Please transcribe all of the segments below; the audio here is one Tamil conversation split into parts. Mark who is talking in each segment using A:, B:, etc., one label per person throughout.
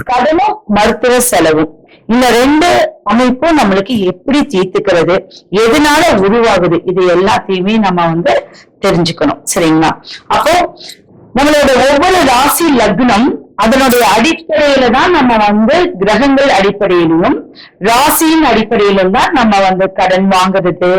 A: கடனும் மருத்துவ செலவும் இந்த ரெண்டு அமைப்பும் நம்மளுக்கு எப்படி தீர்த்துக்கிறது எதனால உருவாகுது இது எல்லாத்தையுமே நம்ம வந்து தெரிஞ்சுக்கணும். சரிங்களா? அப்போ நம்மளோட ஒவ்வொரு ராசி லக்னம் அதனுடைய அடிப்படையில தான் நம்ம வந்து கிரகங்கள் அடிப்படையிலும் ராசியின் அடிப்படையிலும் தான் நம்ம வந்து கடன் வாங்குறது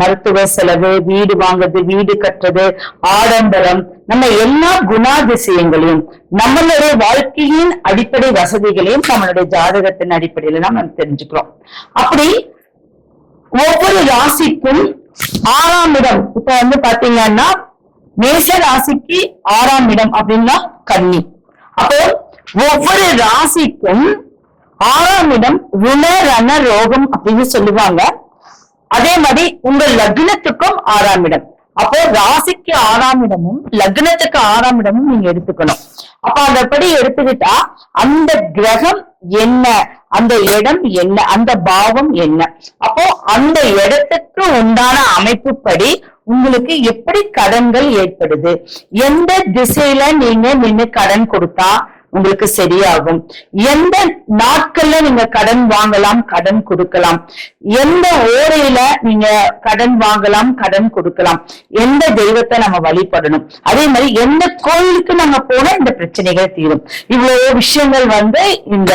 A: மருத்துவ செலவு வீடு வாங்குறது வீடு கட்டுறது ஆடம்பரம் நம்ம எல்லா குணாதிசயங்களையும் நம்மளுடைய வாழ்க்கையின் அடிப்படை வசதிகளையும் நம்மளுடைய ஜாதகத்தின் அடிப்படையில தான் நம்ம தெரிஞ்சுக்கிறோம். அப்படி ஒவ்வொரு ராசிக்கும் ஆறாம் இடம். இப்ப வந்து பாத்தீங்கன்னா மேஷ ராசிக்கு ஆறாம் இடம் அப்படின்னா கன்னி. அப்போ ஒவ்வொரு ராசிக்கும் ஆறாம் இடம் ருண ரண ரோகம் அப்படின்னு சொல்லுவாங்க. அதே மாதிரி உங்க லக்னத்துக்கும் ஆறாம் இடம். அப்போ ராசிக்கு ஆறாம் இடமும் லக்னத்துக்கு ஆறாம் இடமும் நீங்க எடுத்துக்கணும். அப்ப அதப்படி எடுத்துக்கிட்டா அந்த கிரகம் என்ன? அந்த இடம் என்ன? அந்த பாவம் என்ன? அப்போ அந்த இடத்துக்கு உண்டான அமைப்புப்படி உங்களுக்கு எப்படி கடன்கள் ஏற்படுது? எந்த திசையில நீங்க நின்னு கடன் கொடுத்தா உங்களுக்கு சரியாகும்? எந்த நாட்கள்ல நீங்க கடன் வாங்கலாம் கடன் கொடுக்கலாம்? எந்த ஓரையில நீங்க கடன் வாங்கலாம் கடன் கொடுக்கலாம்? எந்த தெய்வத்தை நம்ம வழிபடணும்? அதே மாதிரி எந்த கோயிலுக்கு நம்ம போனா இந்த பிரச்சனைகள் தீரும். இவ்வளவு விஷயங்கள் வந்து இந்த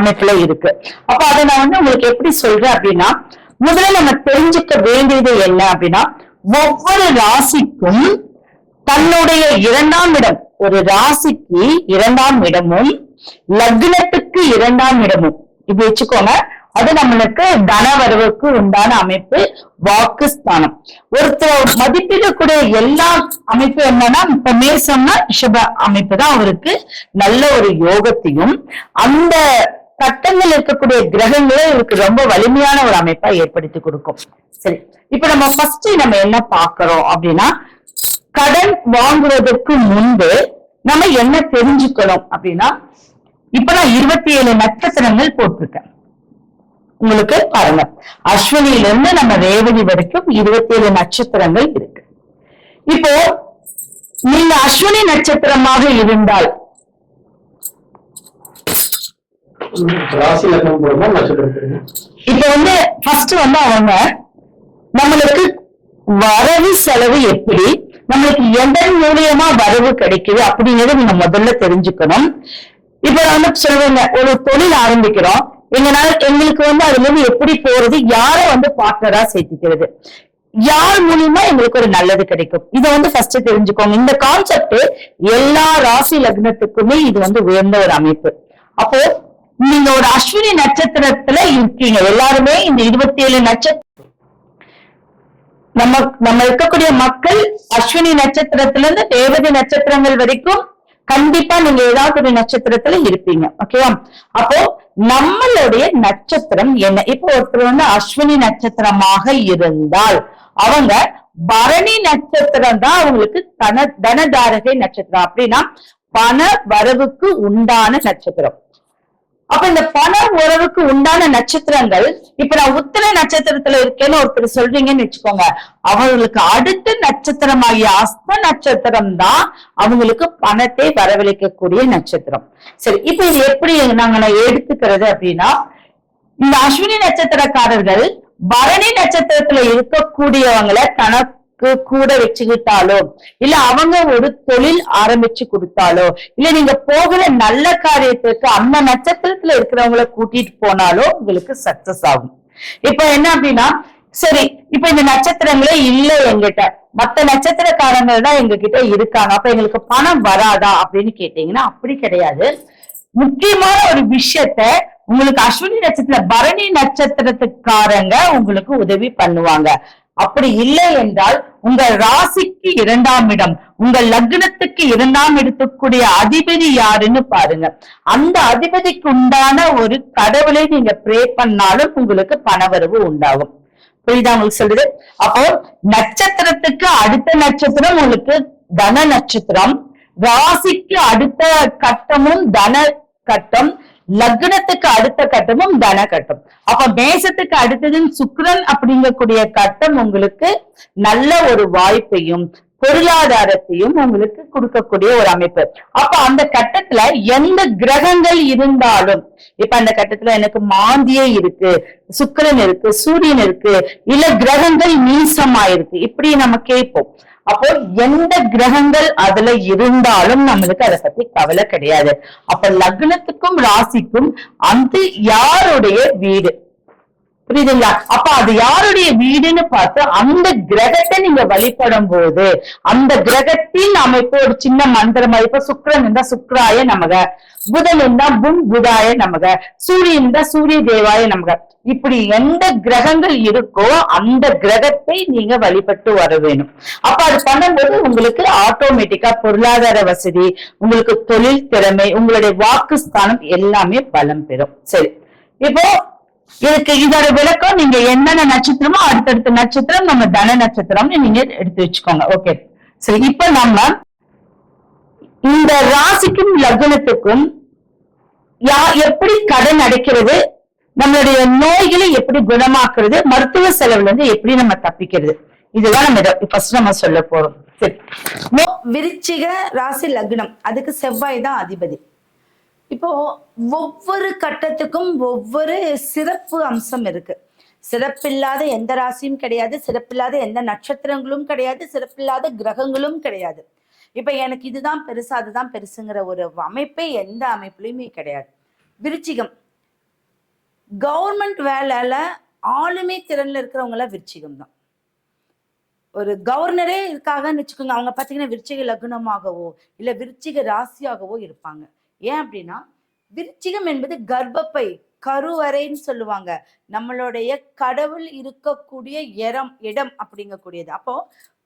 A: அமைப்புல இருக்கு. அப்ப அதை நான் வந்து உங்களுக்கு எப்படி சொல்றேன் அப்படின்னா முதல்ல நம்ம தெரிஞ்சுக்க வேண்டியது என்ன அப்படின்னா ஒவ்வொரு ராசிக்கும் தன்னுடைய இரண்டாம் இடம். ஒரு ராசிக்கு இரண்டாம் இடமும் லக்னத்துக்கு இரண்டாம் இடமும். இப்படி வச்சுக்கோங்க. அது நம்மளுக்கு தனவரவுக்கு உண்டான அமைப்பு வாக்குஸ்தானம். ஒருத்தர் மதிப்பிடக்கூடிய எல்லா அமைப்பு என்னன்னா இப்ப மேசம்னா ரிஷப அமைப்பு தான் அவருக்கு. நல்ல ஒரு யோகத்தையும் அந்த கட்டங்கள் இருக்கக்கூடிய கிரகங்களே இவருக்கு ரொம்ப வலிமையான ஒரு அமைப்பா ஏற்படுத்தி கொடுக்கும். சரி இப்ப நம்ம ஃபர்ஸ்ட் நம்ம என்ன பாக்குறோம் அப்படின்னா கடன் வாங்குவதற்கு முன்பு நம்ம என்ன தெரிஞ்சுக்கணும் அப்படின்னா இப்ப நான் இருபத்தி ஏழு நட்சத்திரங்கள் போட்டிருக்கேன். உங்களுக்கு பாருங்க. அஸ்வினியிலிருந்து நம்ம ரேவதி வரைக்கும் இருபத்தி ஏழு நட்சத்திரங்கள் இருக்கு. இப்போ நீங்க அஸ்வினி நட்சத்திரமாக இருந்தால்
B: ராசி லக்னம் போடுமா நட்சத்திரம் போடுமா
A: இப்ப வந்து ஃபர்ஸ்ட் வந்து அவங்க நம்மளுக்கு வரவு செலவு எப்படி? நம்மளுக்கு எதன் மூலியமா வரவு கிடைக்குது அப்படிங்கறத நீங்க முதல்ல தெரிஞ்சுக்கணும். இப்ப வந்து சொல்லுவாங்க ஒரு தொழில் ஆரம்பிக்கிறோம். எங்கனால எங்களுக்கு வந்து அதுல இருந்து எப்படி போறது? யாரை வந்து பார்ட்னரா சேர்த்திக்கிறது? யார் மூலியமா எங்களுக்கு ஒரு நல்லது கிடைக்கும்? இதை வந்து ஃபர்ஸ்ட் தெரிஞ்சுக்கோங்க. இந்த கான்செப்ட் எல்லா ராசி லக்னத்துக்குமே இது வந்து உயர்ந்த ஒரு அமைப்பு. அப்போ நீங்க ஒரு அஸ்வினி நட்சத்திரத்துல இருக்கீங்க. எல்லாருமே இந்த இருபத்தி ஏழு நட்சத்திரம் நம்ம நம்ம இருக்கக்கூடிய மக்கள் அஸ்வினி நட்சத்திரத்துல இருந்து தேவதை நட்சத்திரங்கள் வரைக்கும் கண்டிப்பா நீங்க ஏதாவது ஒரு நட்சத்திரத்துல இருப்பீங்க. ஓகேவா அப்போ நம்மளுடைய நட்சத்திரம் என்ன? இப்போ ஒருத்தர் வந்து அஸ்வினி நட்சத்திரமாக இருந்தால் அவங்க பரணி நட்சத்திரம் தான் அவங்களுக்கு தன தனதாரகை நட்சத்திரம். அப்படின்னா பண வரவுக்கு உண்டான நட்சத்திரம். அப்ப இந்த பண உறவுக்கு உண்டான நட்சத்திரங்கள் இப்ப நான் உத்திர நட்சத்திரத்துல இருக்கேன்னு ஒருத்தர் சொல்றீங்கன்னு வச்சுக்கோங்க. அவங்களுக்கு அடுத்த நட்சத்திரமாகிய அஸ்த நட்சத்திரம் தான் அவங்களுக்கு பணத்தை வரவழைக்கக்கூடிய நட்சத்திரம். சரி இப்ப இது எப்படி நாங்க நான் எடுத்துக்கிறது அப்படின்னா இந்த அஸ்வினி நட்சத்திரக்காரர்கள் பரணி நட்சத்திரத்துல இருக்கக்கூடியவங்களை தனக்கு கூட வச்சுக்கிட்டாலோ இல்ல அவங்க ஒரு தொழில் ஆரம்பிச்சு கொடுத்தாலோ? இல்ல நீங்க போகிற நல்ல காரியத்துக்கு அந்த நட்சத்திரத்துல இருக்கிறவங்கள கூட்டிட்டு போனாலோ உங்களுக்கு சக்சஸ் ஆகும். இப்ப என்ன அப்படின்னா சரி இப்ப இந்த நட்சத்திரங்களே இல்ல எங்கிட்ட மத்த நட்சத்திரக்காரங்க தான் எங்க கிட்ட இருக்காங்க. அப்ப எங்களுக்கு பணம் வராதா அப்படின்னு கேட்டீங்கன்னா அப்படி கிடையாது. முக்கியமான ஒரு விஷயத்த உங்களுக்கு அஸ்வினி நட்சத்திர பரணி நட்சத்திரத்துக்காரங்க உங்களுக்கு உதவி பண்ணுவாங்க. அப்படி இல்லை என்றால் உங்க ராசிக்கு இரண்டாம் இடம் உங்க லக்னத்துக்கு இரண்டாம் இடத்துக்குரிய அதிபதி யாருன்னு பாருங்க. அந்த அதிபதிக்கு உண்டான ஒரு கடவுளை நீங்க ப்ரே பண்ணாலும் உங்களுக்கு பணவரவு உண்டாகும். புரியுதா உங்களுக்கு சொல்றது அப்போ நட்சத்திரத்துக்கு அடுத்த நட்சத்திரம் உங்களுக்கு தன நட்சத்திரம் ராசிக்கு அடுத்த கட்டமும் தன கட்டம் லக்னத்துக்கு அடுத்த கட்டமும் தன கட்டம். அப்ப மேசத்துக்கு அடுத்தது சுக்ரன் அப்படிங்கக்கூடிய கட்டம் உங்களுக்கு நல்ல ஒரு வாய்ப்பையும் பொருளாதாரத்தையும் உங்களுக்கு கொடுக்கக்கூடிய ஒரு அமைப்பு. அப்ப அந்த கட்டத்துல எந்த கிரகங்கள் இருந்தாலும் இப்ப அந்த கட்டத்துல எனக்கு மாந்தியே இருக்கு சுக்கரன் இருக்கு சூரியன் இருக்கு இல்ல கிரகங்கள் நீசமாயிருக்கு இப்படி நம்ம கேட்போம். அப்போ எந்த கிரகங்கள் அதுல இருந்தாலும் நம்மளுக்கு அதை பத்தி கவலை கிடையாது. அப்ப லக்னத்துக்கும் ராசிக்கும் அந்த யாருடைய வீடு? புரியுதுங்களா? அப்ப அது யாருடைய வீடுன்னு பார்த்து அந்த கிரகத்தை நீங்க வழிபடும் போது அந்த கிரகத்தின் அமைப்பு ஒரு சின்ன மந்திரம் இப்ப சுக்கரன் இருந்தா சுக்ராய நமக புதன் இருந்தா புன் புதாய நமக சூரியன் இருந்தா சூரிய தேவாய நமக. இப்படி எந்த கிரகங்கள் இருக்கோ அந்த கிரகத்தை நீங்க வழிபட்டு வர வேணும். அப்ப அது பண்ணும்போது உங்களுக்கு ஆட்டோமேட்டிக்கா பொருளாதார வசதி உங்களுக்கு தொழில் திறமை உங்களுடைய வாக்கு ஸ்தானம் எல்லாமே பலம் பெறும். சரி. இப்போ இதுக்கு இதோட விளக்கம் நீங்க என்னென்ன நட்சத்திரமோ அடுத்தடுத்த நட்சத்திரம் நம்ம தன நட்சத்திரம்னு நீங்க எடுத்து வச்சுக்கோங்க. ஓகே சரி இப்ப நம்ம இந்த ராசிக்கும் லக்னத்துக்கும் யா எப்படி கடன் அடைக்கிறது நம்மளுடைய நோய்களை எப்படி குணமாக்குறது மருத்துவ செலவுல இருந்து எப்படி நம்ம தப்பிக்கிறது. இதுதான் நம்ம ஃபர்ஸ்ட் நம்ம சொல்ல போறோம். சரி.
C: விருச்சிக ராசி லக்னம். அதுக்கு செவ்வாய் தான் அதிபதி. இப்போ ஒவ்வொரு கட்டத்துக்கும் ஒவ்வொரு சிறப்பு அம்சம் இருக்கு. சிறப்பில்லாத எந்த ராசியும் கிடையாது சிறப்பில்லாத எந்த நட்சத்திரங்களும் கிடையாது சிறப்பில்லாத கிரகங்களும் கிடையாது. இப்ப எனக்கு இதுதான் பெருசு அதுதான் பெருசுங்கிற ஒரு அமைப்பே எந்த அமைப்புலையுமே கிடையாது. விருச்சிகம். கவர்மெண்ட் வேலையில ஆளுமை திறன்ல இருக்கிறவங்கள விருச்சிகம் தான். ஒரு கவர்னரே இருக்காங்கன்னு வச்சுக்கோங்க. அவங்க பார்த்தீங்கன்னா விருச்சிக லக்னமாகவோ இல்ல விருச்சிக ராசியாகவோ இருப்பாங்க. ஏன் அப்படின்னா விருச்சிகம் என்பது கர்ப்பப்பை கருவறைன்னு சொல்லுவாங்க. நம்மளுடைய கடவுள் இருக்கக்கூடிய இடம் இடம் அப்படிங்கக்கூடியது. அப்போ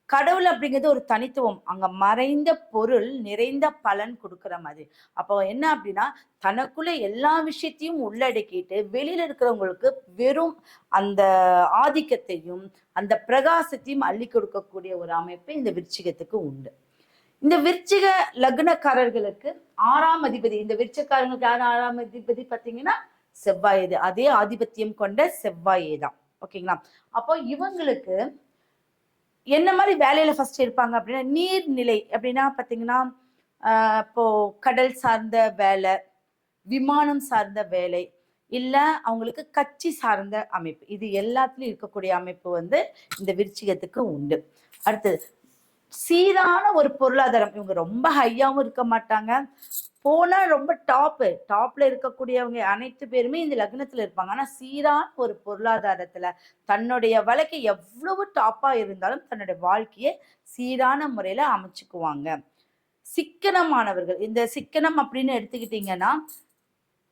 C: கடவுள் அப்படிங்கிறது ஒரு தனித்துவம். அங்க மறைந்த பொருள் நிறைந்த பலன் கொடுக்குற மாதிரி. அப்போ என்ன அப்படின்னா தனக்குள்ள எல்லா விஷயத்தையும் உள்ளடக்கிட்டு வெளியில இருக்கிறவங்களுக்கு வெறும் அந்த ஆதிக்கத்தையும் அந்த பிரகாசத்தையும் அள்ளி கொடுக்கக்கூடிய ஒரு அமைப்பு இந்த விருச்சிகத்துக்கு உண்டு. இந்த விருச்சிக லக்னக்காரர்களுக்கு ஆறாம் அதிபதி இந்த விருச்சக்காரங்களுக்கு யார் ஆறாம் அதிபதி பார்த்தீங்கன்னா? செவ்வாயது. அதே ஆதிபத்தியம் கொண்ட செவ்வாயே தான் ஓகேங்களா? அப்போ இவங்களுக்கு என்ன மாதிரி வேலையில ஃபர்ஸ்ட் இருப்பாங்க அப்படின்னா நீர்நிலை அப்படின்னா பார்த்தீங்கன்னா இப்போ கடல் சார்ந்த வேலை விமானம் சார்ந்த வேலை இல்லை அவங்களுக்கு கட்சி சார்ந்த அமைப்பு. இது எல்லாத்துலேயும் இருக்கக்கூடிய அமைப்பு வந்து இந்த விருச்சிகத்துக்கு உண்டு. அடுத்தது சீரான ஒரு பொருளாதாரம். இவங்க ரொம்ப ஹையாவும் இருக்க மாட்டாங்க. போனா ரொம்ப டாப்பு டாப்ல இருக்கக்கூடியவங்க அனைத்து பேருமே இந்த லக்னத்துல இருப்பாங்க. ஆனா சீரான ஒரு பொருளாதாரத்துல தன்னுடைய வழக்கை எவ்வளவு டாப்பா இருந்தாலும் தன்னுடைய வாழ்க்கையை சீரான முறையில அமைச்சுக்குவாங்க. சிக்கனமானவர்கள். இந்த சிக்கனம் அப்படின்னு எடுத்துக்கிட்டீங்கன்னா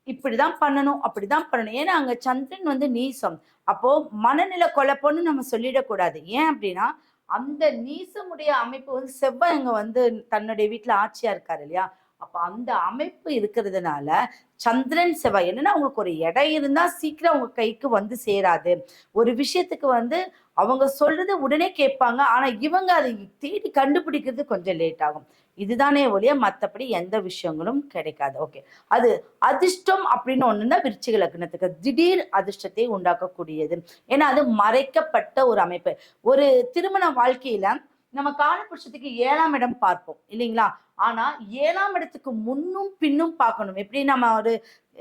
C: இப்படிதான் பண்ணணும் அப்படிதான் பண்ணணும். ஏன்னா அங்க சந்திரன் வந்து நீசம். அப்போ மனநிலை குழப்பம்னு நம்ம சொல்லிடக்கூடாது. ஏன் அப்படின்னா அந்த நீசமுடைய அமைப்பு வந்து செவ்வாய் அங்க வந்து தன்னுடைய வீட்டுல ஆட்சியா இருக்காரு இல்லையா? அப்போ அந்த அமைப்பு இருக்கிறதுனால சந்திரன் செவ்வாய் என்னன்னா அவங்களுக்கு ஒரு இடம் இருந்தா சீக்கிரம் அவங்க கைக்கு வந்து சேராது. ஒரு விஷயத்துக்கு வந்து அவங்க சொல்றது உடனே கேட்பாங்க. ஆனா இவங்க அதை தேடி கண்டுபிடிக்கிறது கொஞ்சம் லேட் ஆகும். இதுதானே ஒழிய மற்றபடி எந்த விஷயங்களும் கிடைக்காது. ஓகே. அது அதிர்ஷ்டம் அப்படின்னு ஒண்ணுன்னா விருச்சிக லக்னத்துக்கு. திடீர் அதிர்ஷ்டத்தை உண்டாக்கக்கூடியது. ஏன்னா அது மறைக்கப்பட்ட ஒரு அமைப்பு. ஒரு திருமண வாழ்க்கையில நம்ம காலபுருஷத்துக்கு ஏழாம் இடம் பார்ப்போம் இல்லைங்களா? ஆனா ஏழாம் இடத்துக்கு முன்னும் பின்னும் பார்க்கணும். எப்படி நம்ம ஒரு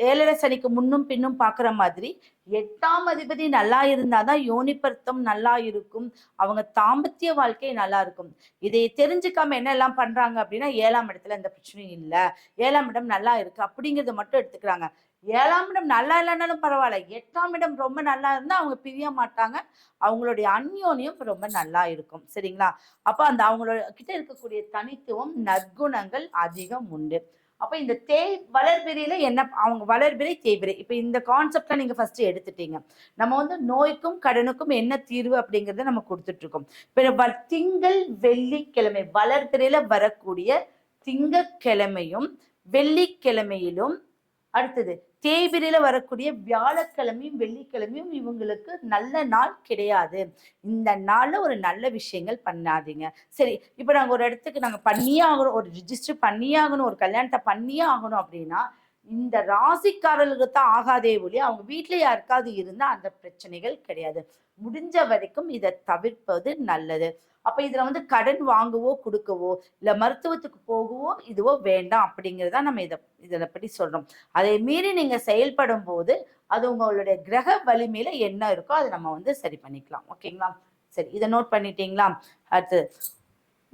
C: ஏழரை சனிக்கு முன்னும் பின்னும் பார்க்குற மாதிரி எட்டாம் அதிபதி நல்லா இருந்தால் தான் யோனிப்பருத்தம் நல்லா இருக்கும். அவங்க தாம்பத்திய வாழ்க்கை நல்லா இருக்கும். இதை தெரிஞ்சுக்காம என்ன எல்லாம் பண்ணுறாங்க அப்படின்னா ஏழாம் இடத்துல எந்த பிரச்சனையும் இல்லை. ஏழாம் இடம் நல்லா இருக்கு அப்படிங்கிறத மட்டும் எடுத்துக்கிறாங்க. ஏழாம் இடம் நல்லா இல்லைனாலும் பரவாயில்ல. எட்டாம் இடம் ரொம்ப நல்லா இருந்தால் அவங்க பிரிய மாட்டாங்க. அவங்களுடைய அந்யோன்யம் ரொம்ப நல்லா இருக்கும். சரிங்களா? அப்போ அந்த அவங்களோட கிட்ட இருக்கக்கூடிய தனித்துவம் நற்குணங்கள் அதிகம் உண்டு. அப்போ இந்த தேய் வளர்பிரியில என்ன அவங்க வளர்பிரை தேய்பிறை. இப்போ இந்த கான்செப்டை நீங்கள் ஃபர்ஸ்ட் எடுத்துட்டீங்க. நம்ம வந்து நோய்க்கும் கடனுக்கும் என்ன தீர்வு அப்படிங்கிறத நம்ம கொடுத்துட்டு இருக்கோம் இப்ப திங்கள் வெள்ளிக்கிழமை வளர்பிறையில வரக்கூடிய திங்கக்கிழமையும் வெள்ளிக்கிழமையிலும் அடுத்தது தேய்பிரியில வரக்கூடிய வியாழக்கிழமையும் வெள்ளிக்கிழமையும் இவங்களுக்கு நல்ல நாள் கிடையாது. இந்த நாள்ல ஒரு நல்ல விஷயங்கள் பண்ணாதீங்க. சரி இப்போ நாங்க ஒரு இடத்துக்கு நாங்க பண்ணியே ஆகணும் ஒரு ரிஜிஸ்டர் பண்ணியே ஆகணும் ஒரு கல்யாணத்தை பண்ணியே ஆகணும் அப்படின்னா இந்த ராசிக்காரர்களுக்கு தான் ஆகாதே ஒளி அவங்க வீட்டுல யாருக்காவது இருந்தா அந்த பிரச்சனைகள் கிடையாது. முடிஞ்ச வரைக்கும் இதை தவிர்ப்பது நல்லது. அப்ப இதுல வந்து கடன் வாங்கவோ கொடுக்கவோ இல்ல மருத்துவத்துக்கு போகவோ இதுவோ வேண்டாம் அப்படிங்கறத நம்ம இதை இதை பற்றி சொல்றோம். அதை மீறி நீங்க செயல்படும் போது அது உங்களுடைய கிரக வலிமையில என்ன இருக்கோ அதை நம்ம வந்து சரி பண்ணிக்கலாம். ஓகேங்களா? சரி இதை நோட் பண்ணிட்டீங்களா? அடுத்து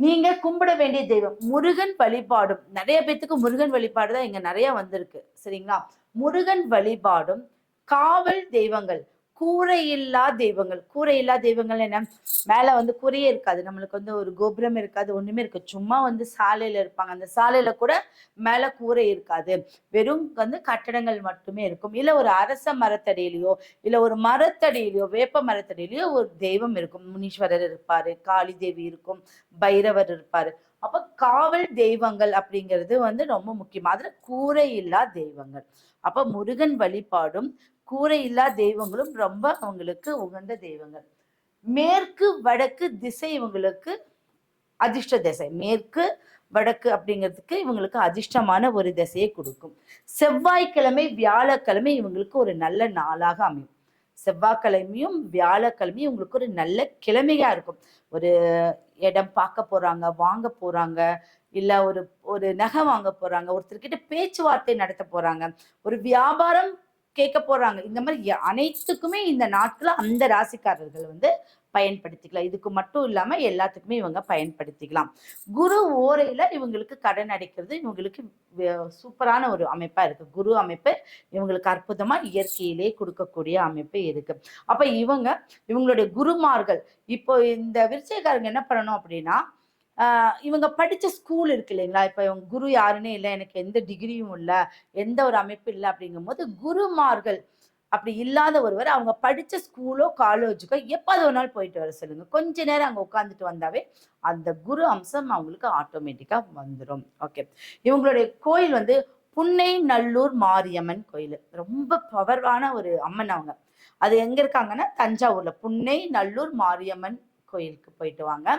C: நீங்க கும்பிட வேண்டிய தெய்வம் முருகன் வழிபாடும். நிறைய பேத்துக்கு முருகன் வழிபாடு தான் இங்க நிறைய வந்திருக்கு. சரிங்களா? முருகன் வழிபாடும் காவல் தெய்வங்கள். கூரையில்லா தெய்வங்கள். கூரையில்லா தெய்வங்கள் என்ன? மேல வந்து கூரையே இருக்காது. நம்மளுக்கு வந்து ஒரு கோபுரம் இருக்காது ஒண்ணுமே இருக்கு சும்மா வந்து சாலையில இருப்பாங்க. அந்த சாலையில கூட மேல கூரை இருக்காது. வெறும் வந்து கட்டடங்கள் மட்டுமே இருக்கும். இல்ல ஒரு அரச மரத்தடியிலையோ இல்ல ஒரு மரத்தடியிலையோ வேப்ப மரத்தடியிலையோ ஒரு தெய்வம் இருக்கும். முனீஸ்வரர் இருப்பாரு காளி தேவி இருக்கும் பைரவர் இருப்பாரு. அப்ப காவல் தெய்வங்கள் அப்படிங்கிறது வந்து ரொம்ப முக்கியம். அதுல கூரை தெய்வங்கள். அப்ப முருகன் வழிபாடும் கூரை தெய்வங்களும் ரொம்ப அவங்களுக்கு உகந்த தெய்வங்கள். மேற்கு வடக்கு திசை இவங்களுக்கு அதிர்ஷ்ட திசை. மேற்கு வடக்கு அப்படிங்கிறதுக்கு இவங்களுக்கு அதிர்ஷ்டமான ஒரு திசையை கொடுக்கும். செவ்வாய்க்கிழமை வியாழக்கிழமை இவங்களுக்கு ஒரு நல்ல நாளாக அமையும். செவ்வாய்க்கிழமையும் வியாழக்கிழமையும் இவங்களுக்கு ஒரு நல்ல கிழமையா இருக்கும். ஒரு இடம் பார்க்க போறாங்க வாங்க போறாங்க இல்ல ஒரு ஒரு நகை வாங்க போறாங்க ஒருத்தர்கிட்ட பேச்சுவார்த்தை நடத்த போறாங்க. ஒரு வியாபாரம் கேட்க போறாங்க. இந்த மாதிரி அனைத்துக்குமே இந்த நாட்கள அந்த ராசிக்காரர்கள் வந்து பயன்படுத்திக்கலாம். இதுக்கு மட்டும் இல்லாம எல்லாத்துக்குமே இவங்க பயன்படுத்திக்கலாம். குரு ஓரையில இவங்களுக்கு கடன் அடைக்கிறது இவங்களுக்கு சூப்பரான ஒரு அமைப்பா இருக்கு. குரு அமைப்பு இவங்களுக்கு அற்புதமா இயற்கையிலே கொடுக்கக்கூடிய அமைப்பு இருக்கு. அப்ப இவங்க இவங்களுடைய குருமார்கள் இப்போ இந்த விருச்சயக்காரங்க என்ன பண்ணணும் அப்படின்னா இவங்க படித்த ஸ்கூல் இருக்கு இல்லைங்களா? இப்போ இவங்க குரு யாருன்னே இல்லை எனக்கு எந்த டிகிரியும் இல்லை எந்த ஒரு அமைப்பு இல்லை அப்படிங்கும்போது குருமார்கள் அப்படி இல்லாத ஒருவர் அவங்க படித்த ஸ்கூலோ காலேஜுக்கோ எப்போது ஒரு நாள் போயிட்டு வர சொல்லுங்க. கொஞ்ச நேரம் அங்கே உட்காந்துட்டு வந்தாவே அந்த குரு அம்சம் அவங்களுக்கு ஆட்டோமேட்டிக்காக வந்துடும் ஓகே இவங்களுடைய கோயில் வந்து புன்னை நல்லூர் மாரியம்மன் கோயில். ரொம்ப பவர்வான ஒரு அம்மன் அவங்க. அது எங்க இருக்காங்கன்னா தஞ்சாவூர்ல. புன்னை நல்லூர் மாரியம்மன் கோயிலுக்கு போயிட்டு வாங்க.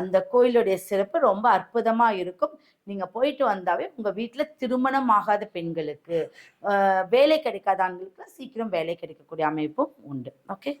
C: அந்த கோயிலுடைய சிறப்பு ரொம்ப அற்புதமா இருக்கும். நீங்க போயிட்டு வந்தாவே உங்க வீட்டுல திருமணம் ஆகாத பெண்களுக்கு வேலை கிடைக்காத ஆண்களுக்கு சீக்கிரம் வேலை கிடைக்கக்கூடிய அமைப்பும் உண்டு. ஓகே?